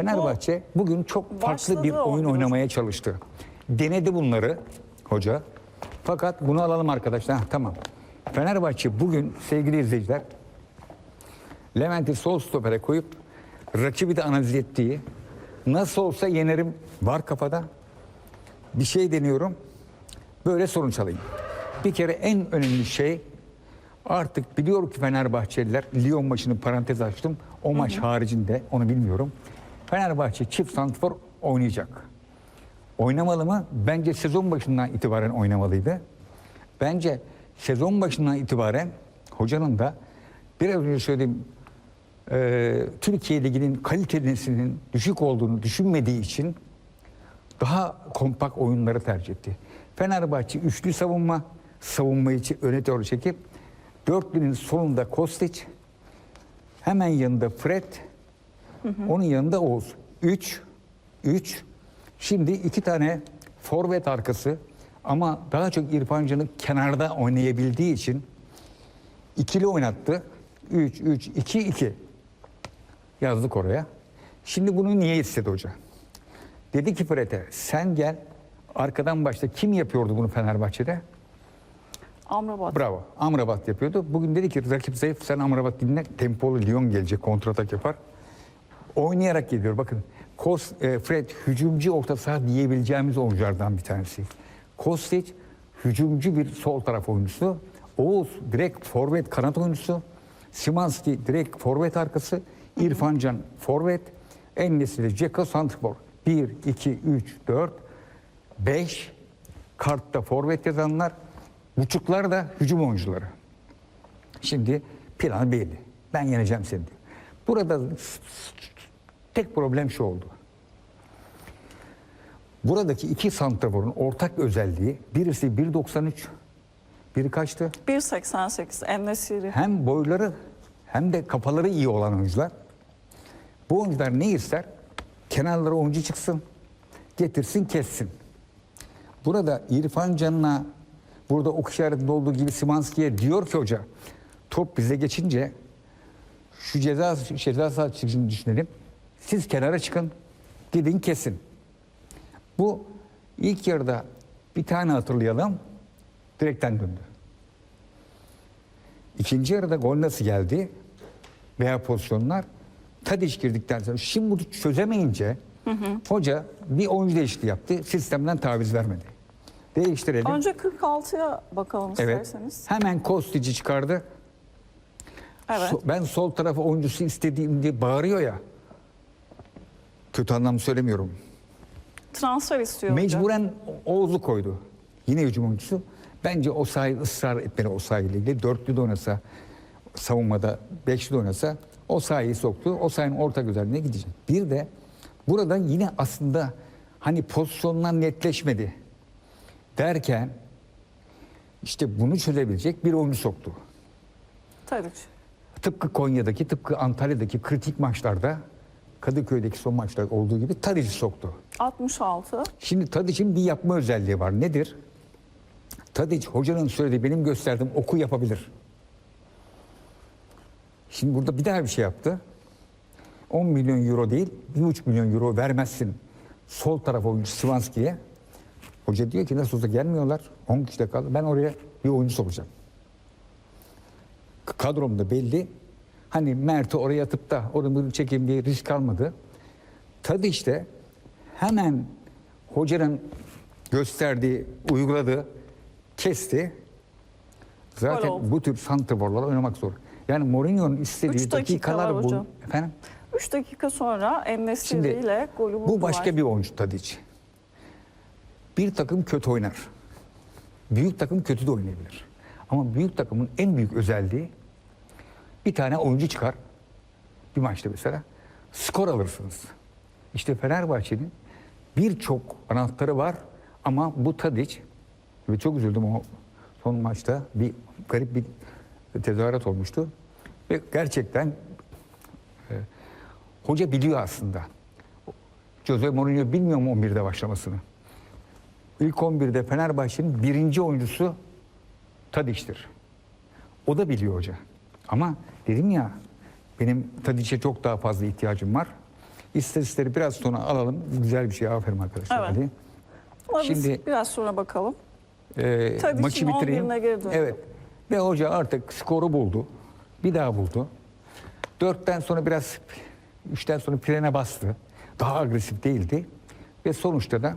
Fenerbahçe bugün çok farklı bir oyun oyun oynamaya çalıştı. Denedi bunları hoca. Fakat bunu alalım arkadaşlar. Hah, tamam. Fenerbahçe bugün sevgili izleyiciler Levent'i sol stopere koyup rakibi de analiz ettiği nasıl olsa yenerim var kafada. Bir şey deniyorum. Böyle sonuç alayım. Bir kere en önemli şey artık biliyor ki Fenerbahçeliler Lyon maçını parantez açtım. O maç haricinde onu bilmiyorum. Fenerbahçe çift santrfor oynayacak. Oynamalı mı? Bence sezon başından itibaren oynamalıydı. Bence sezon başından itibaren hocanın da biraz önce söylediğim e, Türkiye Ligi'nin kalitesinin düşük olduğunu düşünmediği için daha kompakt oyunları tercih etti. Fenerbahçe üçlü savunma, savunmayı öne doğru çekip dörtlünün sonunda Kostic, hemen yanında Fred, onun yanında Oğuz. Üç, üç. Şimdi iki tane forvet arkası ama daha çok İrfan Can'ı kenarda oynayabildiği için ikili oynattı. 3, 3, 2, 2 yazdık oraya. Şimdi bunu niye istedi hoca? Dedi ki Fred'e sen gel arkadan başla. Kim yapıyordu bunu Fenerbahçe'de? Amrabat. Bravo. Amrabat yapıyordu. Bugün dedi ki rakip zayıf sen Amrabat dinle. Tempolu Lyon gelecek kontratak yapar. Oynayarak geliyor. Bakın Kos, e, Fred hücumcu orta saha diyebileceğimiz oyunculardan bir tanesi. Kostic hücumcu bir sol taraf oyuncusu. Oğuz direkt forvet kanat oyuncusu. Simanski direkt forvet arkası. İrfan Can forvet. Enes'le Ceko santrfor. 1, 2, 3, 4, 5 kartta forvet yazanlar. Buçuklar da hücum oyuncuları. Şimdi plan belli. Ben yeneceğim seni diyor. Burada tek problem şu oldu. Buradaki iki santraforun ortak özelliği birisi 1.93 biri kaçtı? 1.88 Ennesiri. Hem boyları hem de kafaları iyi olan oyuncular. Bu oyuncular ne ister? Kenarlara oyuncu çıksın, getirsin, kessin. Burada İrfan Can'la burada ok işaretinde olduğu gibi Simanski'ye diyor ki hoca top bize geçince şu ceza ceza sahasını düşünelim. Siz kenara çıkın, gidin kesin. Bu ilk yarıda bir tane hatırlayalım. Direkten döndü. İkinci yarıda gol nasıl geldi? Veya pozisyonlar Tadiç girdikten sonra şimdi bunu çözemeyince hoca bir oyuncu değişikliği yaptı. Sistemden taviz vermedi. Değiştirelim. Önce 46'ya bakalım evet. isterseniz. Hemen Kostic'i çıkardı. Evet. So- ben sol tarafa oyuncusu istediğim diye bağırıyor ya. Kötü anlamda söylemiyorum. Transfer istiyor. Mecburen Oğuz'u koydu. Yine hücum oyuncusu. Bence o sahayı ısrar etmeli o ilgili. Dörtlü de oynasa, savunmada beşli de oynasa o sahayı soktu. O sahanın orta özelliğine gidecek. Bir de burada yine aslında hani pozisyonlar netleşmedi derken işte bunu çözebilecek bir oyuncu soktu. Tadiç. Tıpkı Konya'daki, tıpkı Antalya'daki kritik maçlarda Kadıköy'deki son maçlarda olduğu gibi Tadic'i soktu. 66. Şimdi Tadiç'in bir yapma özelliği var. Nedir? Tadiç hocanın söylediği benim gösterdiğim oku yapabilir. Şimdi burada bir daha bir şey yaptı. 10 milyon euro değil, 1,5 milyon euro vermezsin sol taraf oyuncu Sivanski'ye. Hoca diyor ki nasıl olsa gelmiyorlar. 10 kişi de kaldı. Ben oraya bir oyuncu sokacağım. K- Kadromda belli. Hani Mert'i oraya atıp da onu çekeyim diye risk almadı. Tadı işte hemen hocanın gösterdiği, uyguladığı kesti. Zaten oldu. bu tür santraforlarla oynamak zor. Yani Mourinho'nun istediği Üç dakika dakikalar var bu. hocam. Efendim? 3 dakika sonra Şimdi ile golü buldular. bu başka bir oyuncu Tadiç. Bir takım kötü oynar. Büyük takım kötü de oynayabilir. Ama büyük takımın en büyük özelliği bir tane oyuncu çıkar. Bir maçta mesela skor alırsınız. İşte Fenerbahçe'nin birçok anahtarı var ama bu Tadiç ve çok üzüldüm o son maçta bir garip bir tezahürat olmuştu. Ve gerçekten e, hoca biliyor aslında. Jose Mourinho bilmiyor mu 11'de başlamasını? İlk 11'de Fenerbahçe'nin birinci oyuncusu Tadiç'tir. O da biliyor hoca. Ama dedim ya benim Tadiç'e çok daha fazla ihtiyacım var. İstatistikleri biraz sonra alalım. Güzel bir şey. Aferin arkadaşlar. Evet. Hadi. Ama Şimdi- biraz sonra bakalım. Tabii maçı bitireyim. 11'ine geri dönelim. Evet. Ve hoca artık skoru buldu. Bir daha buldu. Dörtten sonra biraz, üçten sonra frene bastı. Daha agresif değildi. Ve sonuçta da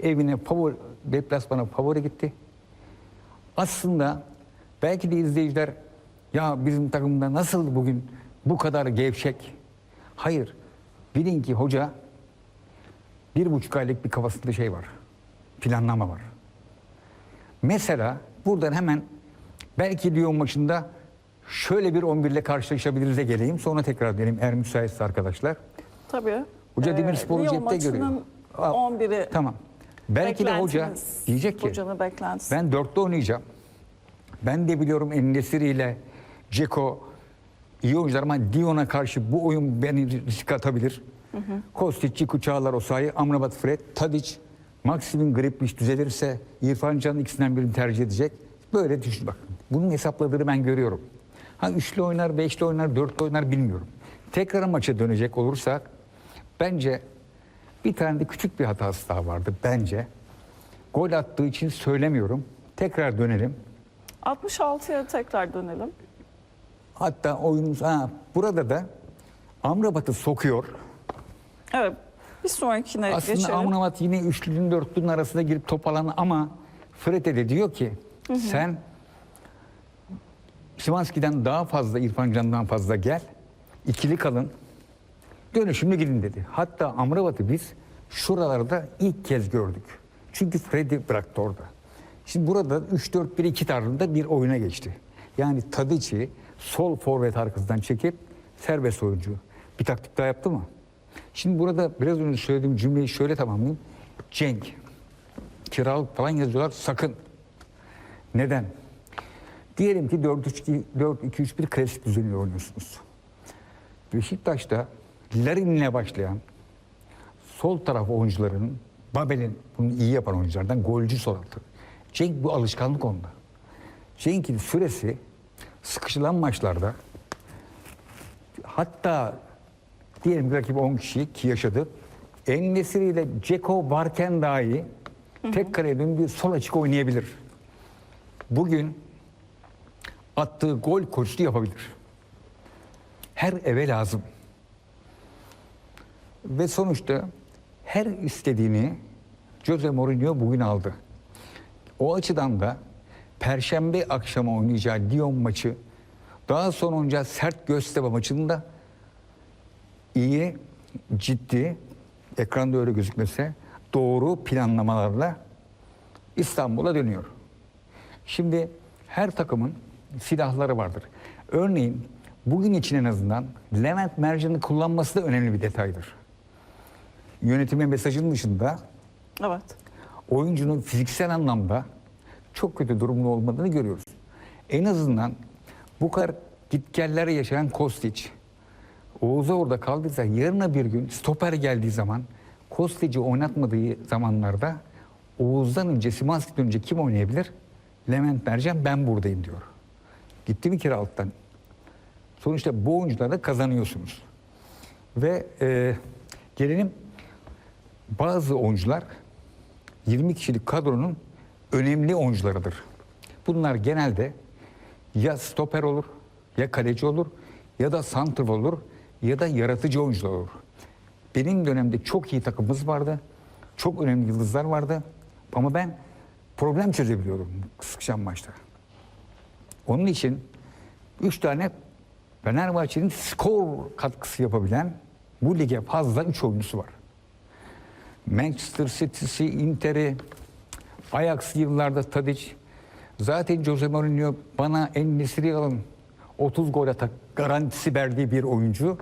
evine favori, deplasmana favori gitti. Aslında belki de izleyiciler ya bizim takımda nasıl bugün bu kadar gevşek? Hayır. Bilin ki hoca bir buçuk aylık bir kafasında şey var. Planlama var. Mesela buradan hemen belki Lyon maçında şöyle bir 11 ile karşılaşabiliriz de geleyim. Sonra tekrar döneyim eğer müsaitse arkadaşlar. Tabii. Hoca Ee, Demirspor'u cepte görüyor. maçının Aa, 11'i Tamam. Belki de hoca diyecek ki ben dörtte oynayacağım. Ben de biliyorum Enesiri ile Ceko iyi oyuncular ama Dion'a karşı bu oyun beni risk atabilir. Kostić, Ciku Çağlar Osayi, Amrabat Fred, Tadic, Maxim'in Griplic düzelirse İrfan Can ikisinden birini tercih edecek. Böyle düşün bak. Bunun hesapladığını ben görüyorum. Ha üçlü oynar, beşli oynar, dörtlü oynar bilmiyorum. Tekrar maça dönecek olursak bence bir tane de küçük bir hatası daha vardı bence. Gol attığı için söylemiyorum. Tekrar dönelim. 66'ya tekrar dönelim. Hatta oyunumuz ha, burada da Amrabat'ı sokuyor. Evet. Bir sonrakine Aslında geçelim. Amrabat yine üçlünün dörtlünün arasında girip top alan ama Fred'e de diyor ki sen Şimanski'den daha fazla İrfan Can'dan fazla gel. ikili kalın. Dönüşümlü gidin dedi. Hatta Amrabat'ı biz şuralarda ilk kez gördük. Çünkü Fred'i bıraktı orada. Şimdi burada 3-4-1-2 tarzında bir oyuna geçti. Yani Tadic'i sol forvet arkasından çekip serbest oyuncu. Bir taktik daha yaptı mı? Şimdi burada biraz önce söylediğim cümleyi şöyle tamamlayayım. Cenk, kiralık falan yazıyorlar sakın. Neden? Diyelim ki 4-2-3-1 klasik düzeniyle oynuyorsunuz. Beşiktaş'ta Larin'le başlayan sol taraf oyuncularının Babel'in bunu iyi yapan oyunculardan golcü sol altı. Cenk bu alışkanlık onda. Cenk'in süresi sıkışılan maçlarda hatta diyelim ki rakip 10 kişi ki yaşadı. Enesiri ile Ceko varken dahi tek kaleye döndüğü sol açık oynayabilir. Bugün attığı gol koçlu yapabilir. Her eve lazım. Ve sonuçta her istediğini Jose Mourinho bugün aldı. O açıdan da Perşembe akşamı oynayacağı Lyon maçı daha sonra oynayacağı sert Göztepe maçında iyi, ciddi, ekranda öyle gözükmese doğru planlamalarla İstanbul'a dönüyor. Şimdi her takımın silahları vardır. Örneğin bugün için en azından Levent Mercan'ı kullanması da önemli bir detaydır. Yönetime mesajın dışında Evet. oyuncunun fiziksel anlamda çok kötü durumda olmadığını görüyoruz. En azından bu kadar gitgeller yaşayan Kostić, Oğuz'a orada kaldıysa yarına bir gün stoper geldiği zaman Kostić'i oynatmadığı zamanlarda Oğuz'dan önce Simanski'den önce kim oynayabilir? Levent Mercan ben buradayım diyor. Gitti mi kiralıktan? Sonuçta bu oyuncularda kazanıyorsunuz. Ve e, gelelim bazı oyuncular 20 kişilik kadronun önemli oyuncularıdır. Bunlar genelde ya stoper olur, ya kaleci olur, ya da santrfor olur, ya da yaratıcı oyuncular olur. Benim dönemde çok iyi takımımız vardı. Çok önemli yıldızlar vardı. Ama ben problem çözebiliyordum sıkışan maçta. Onun için üç tane Fenerbahçe'nin skor katkısı yapabilen bu lige fazla üç oyuncusu var. Manchester City'si, Inter'i, Ajax yıllarda Tadic. Zaten Jose Mourinho bana en nesiri alın 30 gol atak garantisi verdiği bir oyuncu.